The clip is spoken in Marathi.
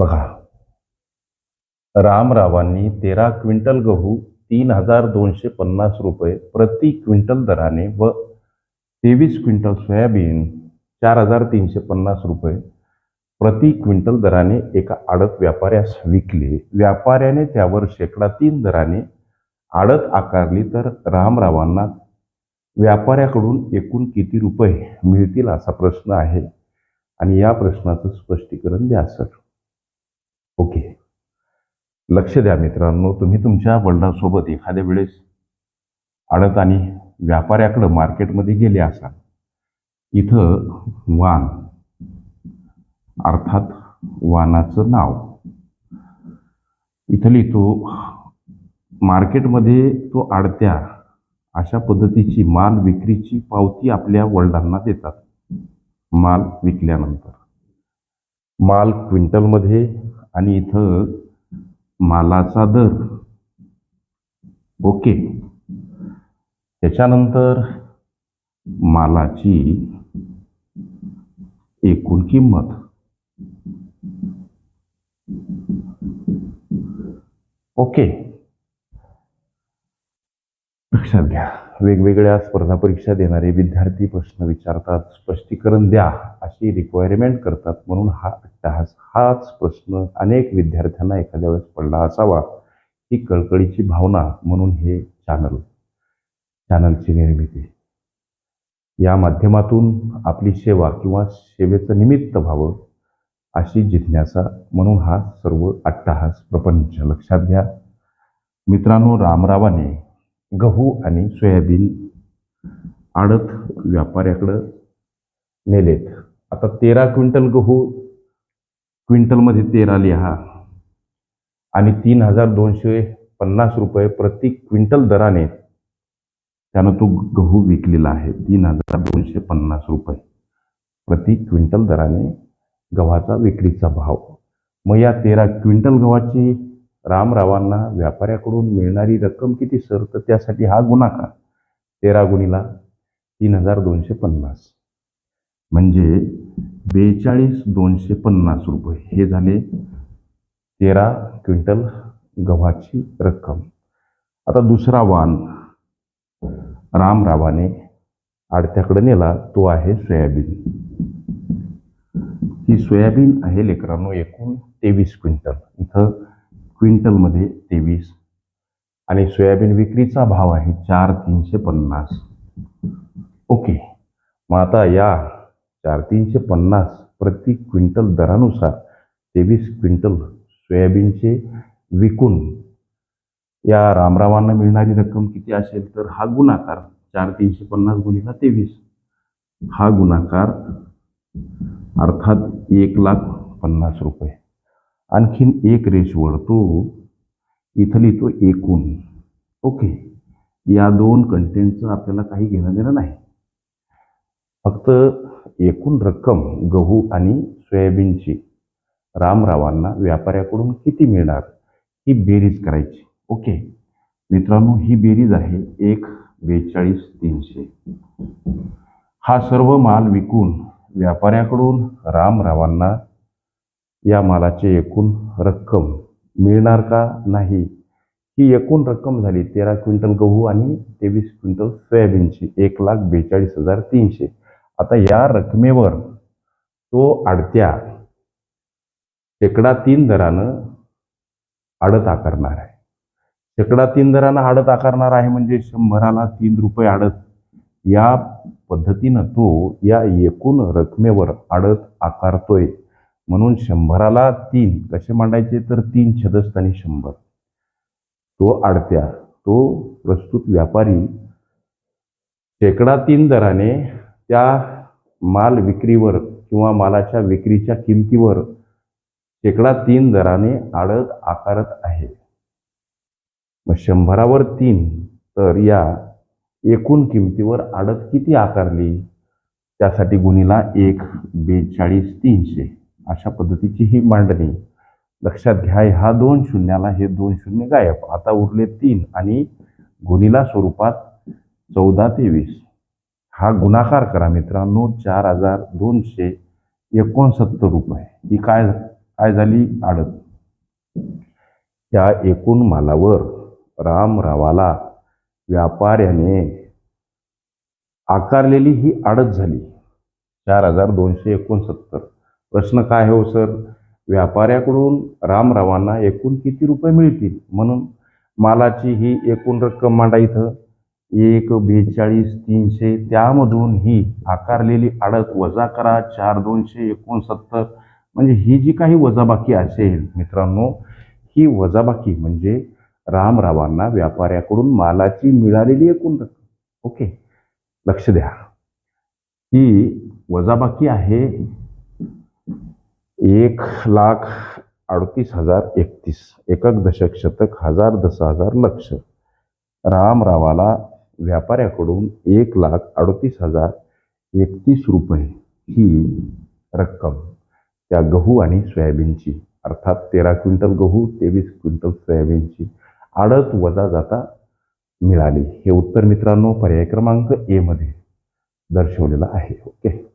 बघा. रामरावांनी तेरा क्विंटल गहू तीन हजार दोनशे पन्नास रुपये प्रति क्विंटल दराने व तेवीस क्विंटल सोयाबीन चार हजार तीनशे पन्नास रुपये प्रति क्विंटल दराने एका आडत व्यापाऱ्यास विकले. व्यापाऱ्याने त्यावर शेकडा तीन दराने आडत आकारली तर रामरावांना व्यापाऱ्याकडून एकूण किती रुपये मिळतील असा प्रश्न आहे. आणि या प्रश्नाचं स्पष्टीकरण द्या सर. ओके. लक्ष द्या मित्रांनो तुम्ही तुमच्या वडिलांसोबत एखाद्या वेळेस अडत आणि व्यापाऱ्याकडं मार्केटमध्ये गेले असाल इथं वान अर्थात वानाचं नाव. इथं लिहितो मार्केटमध्ये तो आडत्या अशा पद्धतीची माल विक्रीची पावती आपल्या वडिलांना देतात. माल विकल्यानंतर. माल क्विंटलमध्ये आणि इथं मालाचा दर. ओके. त्याच्यानंतर मालाची एकूण किंमत. ओके. लक्षात घ्या. वेगवेगळ्या स्पर्धा परीक्षा देणारे विद्यार्थी प्रश्न विचारतात. स्पष्टीकरण द्या. अशी रिक्वायरमेंट करतात म्हणून हा अट्टहास हाच प्रश्न अनेक विद्यार्थ्यांना एखाद्या वेळेस पडला असावा ही कळकळीची भावना म्हणून हे चॅनल चॅनलची निर्मिती. या माध्यमातून आपली सेवा किंवा सेवेचं निमित्त व्हावं अशी जिज्ञासा म्हणून हा सर्व अट्टहास प्रपंच लक्षात घ्या. मित्रांनो रामरावाने गहू आणि सोयाबीन आडत व्यापाऱ्याकडं नेलेत. आता तेरा क्विंटल गहू क्विंटलमध्ये तेरा लिहा. आणि तीन हजार दोनशे पन्नास रुपये प्रति क्विंटल दराने त्यानं तो गहू विकलेला आहे. तीन हजार दोनशे पन्नास रुपये प्रति क्विंटल दराने गव्हाचा विक्रीचा भाव. मग या तेरा क्विंटल गव्हाची रामरावांना व्यापाऱ्याकडून मिळणारी रक्कम किती सर? तर त्यासाठी हा गुणाकार. तेरा गुणीला तीन हजार दोनशे पन्नास. म्हणजे बेचाळीस दोनशे पन्नास रुपये. हे झाले तेरा क्विंटल गव्हाची रक्कम. आता दुसरा वाण. रामरावाने आडत्याकडे नेला तो आहे सोयाबीन. ही सोयाबीन आहे लेकरांनो एकूण तेवीस क्विंटल. इथं क्विंटलमध्ये तेवीस आणि सोयाबीन विक्रीचा भाव आहे चार तीनशे पन्नास. ओके. मग आता या चार तीनशे पन्नास प्रति क्विंटल दरानुसार तेवीस क्विंटल सोयाबीनचे विकून या रामरावांना मिळणारी रक्कम किती असेल तर हा गुणाकार चार तीनशे पन्नास गुणिला तेवीस. हा गुणाकार अर्थात एक लाख पन्नास रुपये. आणखीन एक रेष वळतो. इथली तो एकूण. ओके. या दोन कंटेंटचं आपल्याला काही घेणं देणं नाही. फक्त एकूण रक्कम गहू आणि सोयाबीनची रामरावांना व्यापाऱ्याकडून किती मिळणार ही बेरीज करायची. ओके. मित्रांनो ही बेरीज आहे एक बेचाळीस तीनशे. हा सर्व माल विकून व्यापाऱ्याकडून रामरावांना या मालाची एकूण रक्कम मिळणार का नाही? ही एकूण रक्कम झाली तेरा क्विंटल गहू आणि तेवीस क्विंटल सोयाबीनची एक लाख बेचाळीस हजार तीनशे. आता या रकमेवर तो आडत्या शेकडा तीन दरानं आडत आकारणार आहे. शेकडा तीन दरानं आडत आकारणार आहे म्हणजे शंभराला तीन रुपये आडत. या पद्धतीनं तो या एकूण रकमेवर आडत आकारतोय. म्हणून शंभराला तीन कसे मांडायचे? तर तीन छदस्थानी शंभर. तो आडत्या तो प्रस्तुत व्यापारी शेकडा तीन दराने त्या माल विक्रीवर किंवा मालाच्या विक्रीच्या किमतीवर शेकडा तीन दराने आडत आकारत आहे. मग शंभरावर तीन तर या एकूण किमतीवर आडत किती आकारली? त्यासाठी गुणीला एक बेचाळीस तीनशे अशा पद्धतीची ही मांडणी. लक्षात घ्या ह्या दोन शून्याला हे दोन शून्य गायब. आता उरले तीन आणि गुणीला स्वरूपात चौदा तेवीस. हा गुणाकार करा मित्रांनो. चार हजार दोनशे एकोणसत्तर रुपये. ही काय काय झाली? आडत. त्या एकूण मालावर रामरावाला व्यापाऱ्याने आकारलेली ही आडत झाली. चार हजार दोनशे एकोणसत्तर. प्रश्न काय आहे हो सर? व्यापाऱ्याकडून रामरावांना एकूण किती रुपये मिळतील? म्हणून मालाची ही एकूण रक्कम मांडा इथं. एक बेचाळीस तीनशे त्यामधून ही आकारलेली आडत वजा करा चार दोनशे एकोणसत्तर. म्हणजे ही जी काही वजाबाकी असेल मित्रांनो ही वजाबाकी म्हणजे रामरावांना व्यापाऱ्याकडून मालाची मिळालेली एकूण रक्कम. ओके? लक्ष द्या. ही वजाबाकी आहे एक लाख अडतीस हजार एकतीस. एकक दशक शतक हजार दस हजार लक्ष. रामरावाला व्यापाऱ्याकडून एक लाख अडतीस हजार एकतीस रुपये ही रक्कम त्या गहू आणि सोयाबीनची अर्थात तेरा क्विंटल गहू तेवीस क्विंटल सोयाबीनची आडत वजा जाता मिळाली. हे उत्तर मित्रांनो पर्याय क्रमांक ए मध्ये दर्शवलेलं आहे. ओके?